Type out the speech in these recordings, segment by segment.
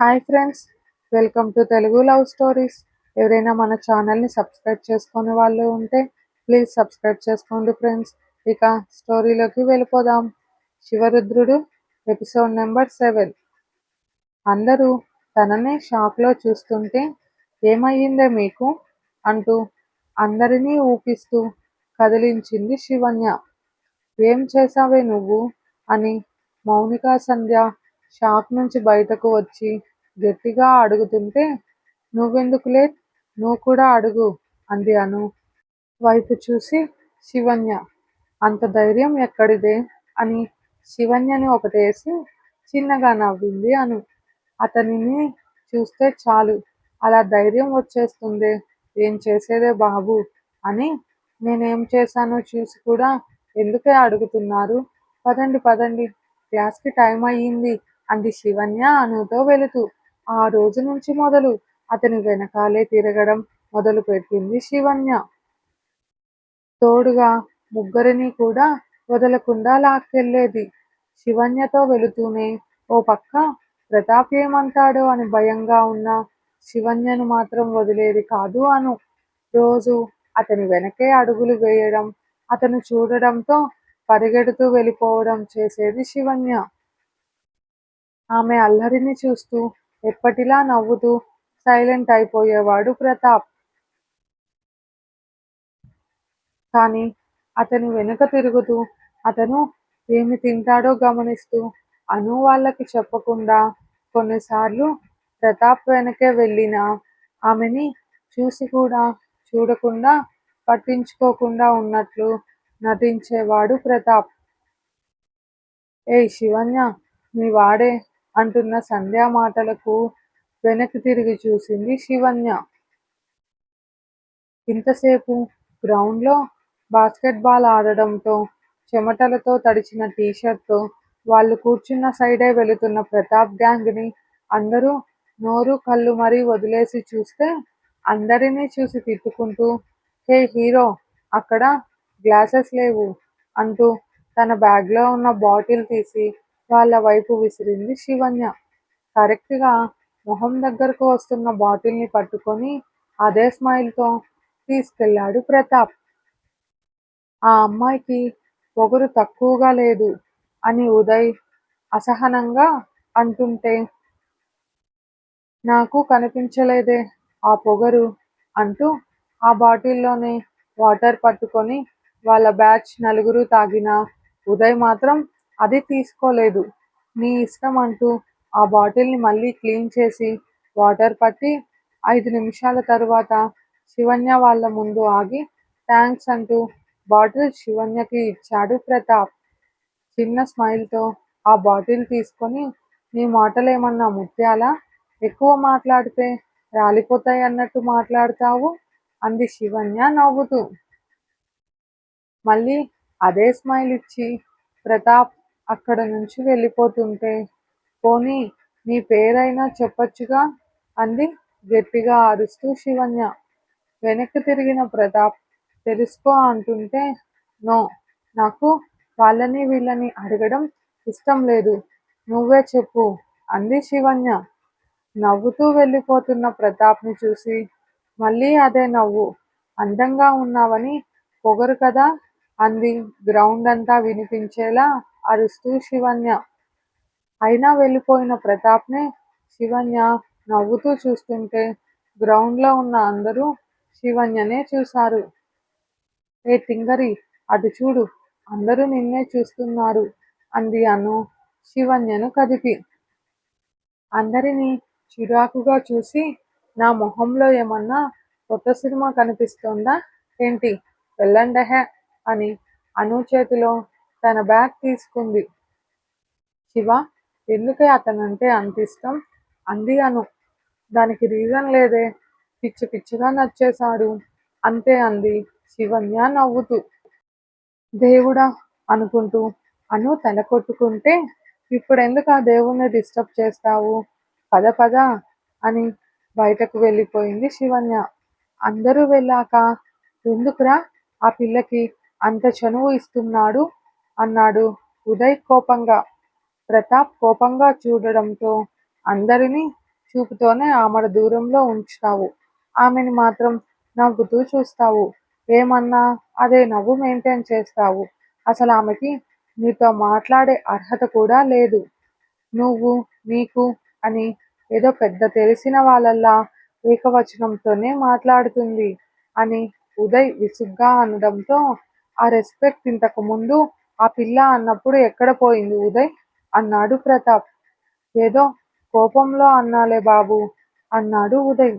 Hi friends welcome to Telugu love stories. ఎవరైనా మన ఛానల్ని సబ్స్క్రైబ్ చేసుకునే వాళ్ళు ఉంటే ప్లీజ్ సబ్స్క్రైబ్ చేసుకోండి ఫ్రెండ్స్. ఇక స్టోరీలోకి వెళ్ళిపోదాం. Shivarudrudu episode number seven. అందరూ తననే షాక్లో చూస్తుంటే ఏమయ్యిందే మీకు? అంటూ అందరినీ ఊపిస్తూ కదిలించింది శివన్య. ఏం చేసావే నువ్వు? అని మౌనికా సంధ్య షాక్ నుంచి బయటకు వచ్చి గట్టిగా అడుగుతుంటే నువ్వెందుకులే? నువ్వు కూడా అడుగు అంది అను. వైపు చూసి శివన్య అంత ధైర్యం ఎక్కడిదే? అని శివన్యని ఒకటేసి చిన్నగా నవ్వింది అను. అతనిని చూస్తే చాలు అలా ధైర్యం వచ్చేస్తుందే ఏం చేసేదే బాబు? అని. నేనేం చేశానో చూసి కూడా ఎందుకే అడుగుతున్నారు? పదండి పదండి క్లాస్కి టైం అయ్యింది. అంది శివన్య అనుతో వెళుతూ. ఆ రోజు నుంచి మొదలు అతని వెనకాలే తిరగడం మొదలు పెట్టింది శివన్య. తోడుగా ముగ్గురిని కూడా వదలకుండా లాక్కెళ్ళేది. శివన్యతో వెళుతూనే ఓ పక్క ప్రతాప్ ఏమంటాడో అని భయంగా ఉన్న శివన్యను మాత్రం వదిలేది కాదు అను. రోజు అతని వెనకే అడుగులు వేయడం అతను చూడడంతో పరిగెడుతూ వెళ్ళిపోవడం చేసేది శివన్య. ఆమె అల్లరిని చూస్తూ ఎప్పటిలా నవ్వుతూ సైలెంట్ అయిపోయేవాడు ప్రతాప్. కానీ అతని వెనుక తిరుగుతూ అతను ఏమి తింటాడో గమనిస్తూ అను వాళ్ళకి చెప్పకుండా కొన్నిసార్లు ప్రతాప్ వెనకే వెళ్ళిన ఆమెని చూసి కూడా చూడకుండా పట్టించుకోకుండా ఉన్నట్లు నటించేవాడు ప్రతాప్. ఏ శివన్య మీ వాడే అంటున్న సంధ్యా మాటలకు వెనక్కి తిరిగి చూసింది శివన్య. ఇంతసేపు గ్రౌండ్లో బాస్కెట్బాల్ ఆడడంతో చెమటలతో తడిచిన టీషర్ట్తో వాళ్ళు కూర్చున్న సైడే వెళుతున్న ప్రతాప్ గ్యాంగ్ని అందరూ నోరు కళ్ళు మరీ వదిలేసి చూస్తే అందరినీ చూసి తిట్టుకుంటూ హే హీరో అక్కడ గ్లాసెస్ లేవు అంటూ తన బ్యాగ్లో ఉన్న బాటిల్ తీసి వాళ్ళ వైపు విసిరింది శివన్య. కరెక్ట్గా మొహం దగ్గరకు వస్తున్న బాటిల్ని పట్టుకొని అదే స్మైల్తో తీసుకెళ్ళాడు ప్రతాప్. ఆ అమ్మాయికి పొగరు తక్కువగా లేదు అని ఉదయ్ అసహనంగా అంటుంటే నాకు కనిపించలేదే ఆ పొగరు అంటూ ఆ బాటిల్లోనే వాటర్ పట్టుకొని వాళ్ళ బ్యాచ్ నలుగురు తాగిన ఉదయ్ మాత్రం అది తీసుకోలేదు. నీ ఇష్టం అంటూ ఆ బాటిల్ని మళ్ళీ క్లీన్ చేసి వాటర్ పట్టి ఐదు నిమిషాల తరువాత శివన్య వాళ్ళ ముందు ఆగి థ్యాంక్స్ అంటూ బాటిల్ శివన్యకి ఇచ్చాడు ప్రతాప్. చిన్న స్మైల్తో ఆ బాటిల్ తీసుకొని నీ మాటలేమన్నా ముత్యాలా? ఎక్కువ మాట్లాడితే రాలిపోతాయి అన్నట్టు మాట్లాడతావు? అంది శివన్య నవ్వుతూ. మళ్ళీ అదే స్మైల్ ఇచ్చి ప్రతాప్ అక్కడ నుంచి వెళ్ళిపోతుంటే పోనీ నీ పేరైనా చెప్పొచ్చుగా? అంది గట్టిగా అరుస్తూ శివన్య వెనక్కి తిరిగిన ప్రతాప్ తెలుసుకో అంటుంటే నో నాకు వాళ్ళని వీళ్ళని అడగడం ఇష్టం లేదు. నువ్వే చెప్పు అంది శివన్య నవ్వుతూ వెళ్ళిపోతున్న ప్రతాప్ని చూసి మళ్ళీ అదే నవ్వు అందంగా ఉన్నావని పొగరు కదా? అంది గ్రౌండ్ అంతా వినిపించేలా అరుస్తూ శివన్య. అయినా వెళ్ళిపోయిన ప్రతాప్నే శివన్య నవ్వుతూ చూస్తుంటే గ్రౌండ్లో ఉన్న అందరూ శివన్యనే చూశారు. ఏ తింగరి అటు చూడు అందరూ నిన్నే చూస్తున్నారు అంది అను శివన్యను కదిపి. అందరినీ చిరాకుగా చూసి నా మొహంలో ఏమన్నా కొత్త సినిమా కనిపిస్తోందా? ఏంటి? వెళ్ళండహే అని అను చేతిలో తన బ్యాగ్ తీసుకుంది. శివ ఎందుకే అతనంటే అంత ఇష్టం? అంది అను. దానికి రీజన్ లేదే. పిచ్చి పిచ్చిగా నచ్చేశాడు. అంతే అంది. శివన్య నవ్వుతూ. దేవుడా అనుకుంటూ. అను తల కొట్టుకుంటే ఇప్పుడెందుకు ఆ దేవుణ్ణి డిస్టర్బ్ చేస్తావు? పద పద అని బయటకు వెళ్ళిపోయింది శివన్య. అందరూ వెళ్ళాక? ఎందుకురా? ఆ పిల్లకి అంత చనువు ఇస్తున్నాడు? అన్నాడు. ఉదయ్ కోపంగా ప్రతాప్ కోపంగా చూడడంతో అందరినీ చూపుతోనే ఆమెను దూరంలో ఉంచుతావు. ఆమెని మాత్రం నవ్వుతూ చూస్తావు. ఏమన్నా? అదే నవ్వు మెయింటైన్ చేస్తావు. అసలు ఆమెకి నీతో మాట్లాడే అర్హత కూడా లేదు. నువ్వు నీకు అని ఏదో పెద్ద తెలిసిన వాళ్ళల్లా ఏకవచనంతోనే మాట్లాడుతుంది అని ఉదయ్ విసుగ్గా అనడంతో ఆ రెస్పెక్ట్ ఇంతకు ముందు ఆ పిల్ల అన్నప్పుడు ఎక్కడ పోయింది? ఉదయ్ అన్నాడు ప్రతాప్. ఏదో కోపంలో అన్నాలే బాబు అన్నాడు ఉదయ్.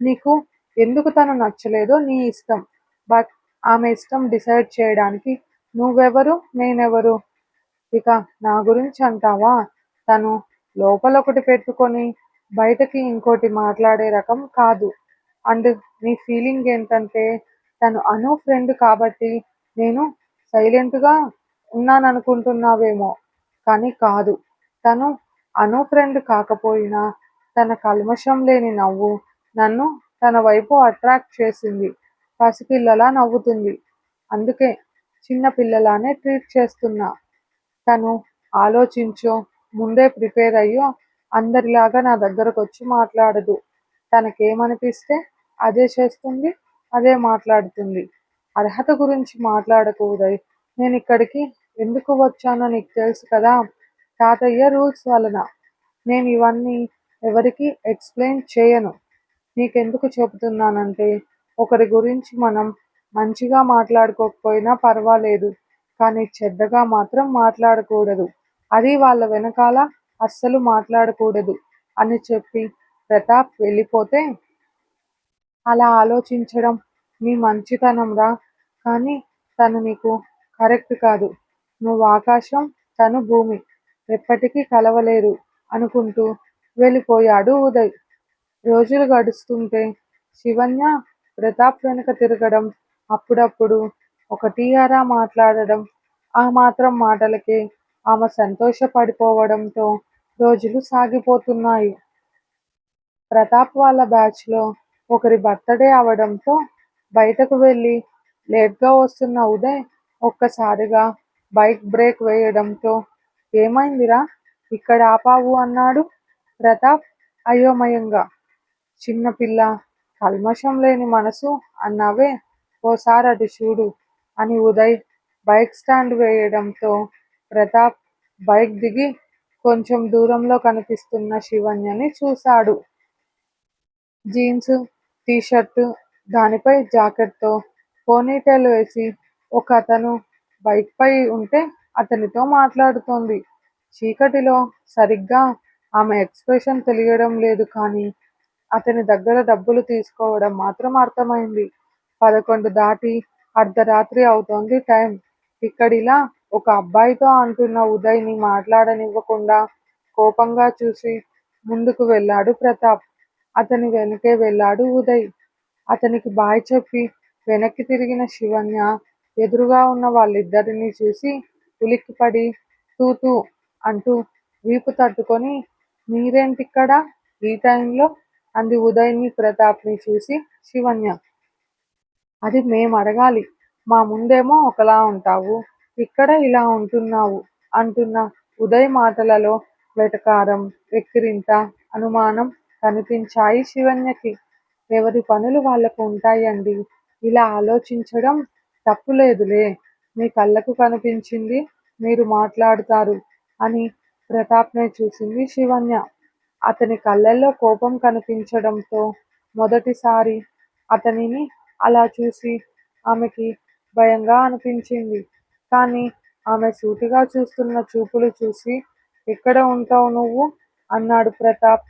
నీకు ఎందుకు తను నచ్చలేదో నీ ఇష్టం. బట్ ఆమె ఇష్టం డిసైడ్ చేయడానికి నువ్వెవరు? నేనెవరు? ఇక నా గురించి అంటావా? తను లోపల ఒకటి పెట్టుకొని బయటకి ఇంకోటి మాట్లాడే రకం కాదు. అండ్ నీ ఫీలింగ్ ఏంటంటే తను అను ఫ్రెండ్ కాబట్టి నేను సైలెంట్గా ఉన్నాననుకుంటున్నావేమో. కానీ కాదు. తను అను ఫ్రెండ్ కాకపోయినా తన కల్మషం లేని నవ్వు నన్ను తన వైపు అట్రాక్ట్ చేసింది. పసిపిల్లలా నవ్వుతుంది. అందుకే చిన్న పిల్లలానే ట్రీట్ చేస్తున్నా. తను ఆలోచించో ముందే ప్రిపేర్ అయ్యో అందరిలాగా నా దగ్గరకు వచ్చి మాట్లాడదు. తనకేమనిపిస్తే అదే చేస్తుంది అదే మాట్లాడుతుంది. అర్హత గురించి మాట్లాడకూడదు. నేను ఇక్కడికి ఎందుకు వచ్చానో నీకు తెలుసు కదా? తాతయ్య రూల్స్ వలన. నేను ఇవన్నీ ఎవరికి ఎక్స్ప్లెయిన్ చేయను. నీకెందుకు చెబుతున్నానంటే ఒకరి గురించి మనం మంచిగా మాట్లాడుకోకపోయినా పర్వాలేదు కానీ చెడ్డగా మాత్రం మాట్లాడకూడదు. అది వాళ్ళ వెనకాల అస్సలు మాట్లాడకూడదు అని చెప్పి ప్రతాప్ వెళ్ళిపోతే? అలా ఆలోచించడం నీ మంచితనంరా? కానీ తను నీకు కరెక్ట్ కాదు. నువ్వు ఆకాశం తను భూమి. ఎప్పటికీ కలవలేరు అనుకుంటూ వెళ్ళిపోయాడు ఉదయ్. రోజులు గడుస్తుంటే శివన్య ప్రతాప్ వెనుక తిరగడం అప్పుడప్పుడు ఒక టీఆరా మాట్లాడడం ఆ మాత్రం మాటలకే ఆమె సంతోషపడిపోవడంతో రోజులు సాగిపోతున్నాయి. ప్రతాప్ వాళ్ళ బ్యాచ్లో ఒకరి బర్త్డే అవడంతో బయటకు వెళ్ళి లేట్గా వస్తున్న ఉదయ్ ఒక్కసారిగా బైక్ బ్రేక్ వేయడంతో ఏమైందిరా? ఇక్కడ ఆపావు అన్నాడు ప్రతాప్ అయోమయంగా. చిన్నపిల్ల కల్మషం లేని మనసు అన్నావే? ఓసారి అటు చూడు అని ఉదయ్ బైక్ స్టాండ్ వేయడంతో ప్రతాప్ బైక్ దిగి కొంచెం దూరంలో కనిపిస్తున్న శివన్యని చూశాడు. జీన్స్ టీషర్టు దానిపై జాకెట్తో పోనీటైల్ వేసి ఒక అతను బైక్పై ఉంటే అతనితో మాట్లాడుతోంది. చీకటిలో సరిగ్గా ఆమె ఎక్స్ప్రెషన్ తెలియడం లేదు కానీ అతని దగ్గర డబ్బులు తీసుకోవడం మాత్రం అర్థమైంది. పదకొండు దాటి అర్ధరాత్రి అవుతోంది టైం. ఇక్కడిలా ఒక అబ్బాయితో అంటున్న ఉదయ్ని మాట్లాడనివ్వకుండా కోపంగా చూసి ముందుకు వెళ్ళాడు ప్రతాప్. అతని వెనకే వెళ్ళాడు ఉదయ్. అతనికి బాయ్ చెప్పి వెనక్కి తిరిగిన శివన్య ఎదురుగా ఉన్న వాళ్ళిద్దరినీ చూసి ఉలిక్కిపడి తూతూ అంటూ వీపు తట్టుకొని మీరేంటిక్కడ? ఈ టైంలో? అంది ఉదయ్ని ప్రతాప్ని చూసి శివన్య. అది మేము అడగాలి మా ముందేమో ఒకలా ఉంటావు. ఇక్కడ ఇలా ఉంటున్నావు అంటున్న ఉదయ్ మాటలలో వెటకారం వెక్కిరింత అనుమానం కనిపించాయి శివన్యకి. ఎవరి పనులు వాళ్ళకు ఉంటాయండి. ఇలా ఆలోచించడం తప్పు లేదులే మీ కళ్ళకు కనిపించింది మీరు మాట్లాడతారు అని ప్రతాప్నే చూసింది శివన్య. అతని కళ్ళల్లో కోపం కనిపించడంతో మొదటిసారి అతనిని అలా చూసి ఆమెకి భయంగా అనిపించింది. కానీ ఆమె సూటిగా చూస్తున్న చూపులు చూసి ఎక్కడ ఉంటావు నువ్వు? అన్నాడు ప్రతాప్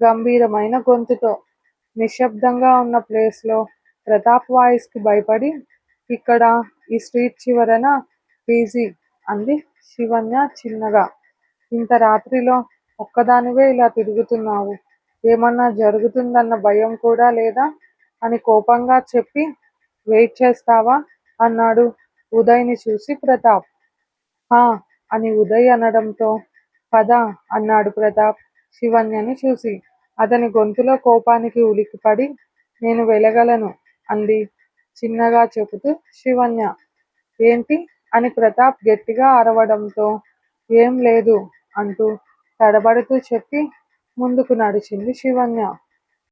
గంభీరమైన గొంతుతో. నిశ్శబ్దంగా ఉన్న ప్లేస్లో ప్రతాప్ వాయిస్కి భయపడి ఇక్కడ ఈ స్ట్రీట్ చివరన పీజీ అంది. శివన్య చిన్నగా. ఇంత రాత్రిలో ఒక్కదానివే ఇలా తిరుగుతున్నావు. ఏమన్నా జరుగుతుందన్న భయం కూడా లేదా? అని కోపంగా చెప్పి వెయిట్ చేస్తావా? అన్నాడు ఉదయ్ని చూసి ప్రతాప్. హా అని ఉదయ్ అనడంతో పద అన్నాడు ప్రతాప్ శివన్యని చూసి. అతని గొంతులో కోపానికి ఉలిక్కిపడి నేను వెళ్ళగలను అంది. చిన్నగా చెబుతూ శివన్య ఏంటి? అని ప్రతాప్ గట్టిగా అరవడంతో ఏం లేదు అంటూ తడబడుతూ చెప్పి ముందుకు నడిచింది శివన్య.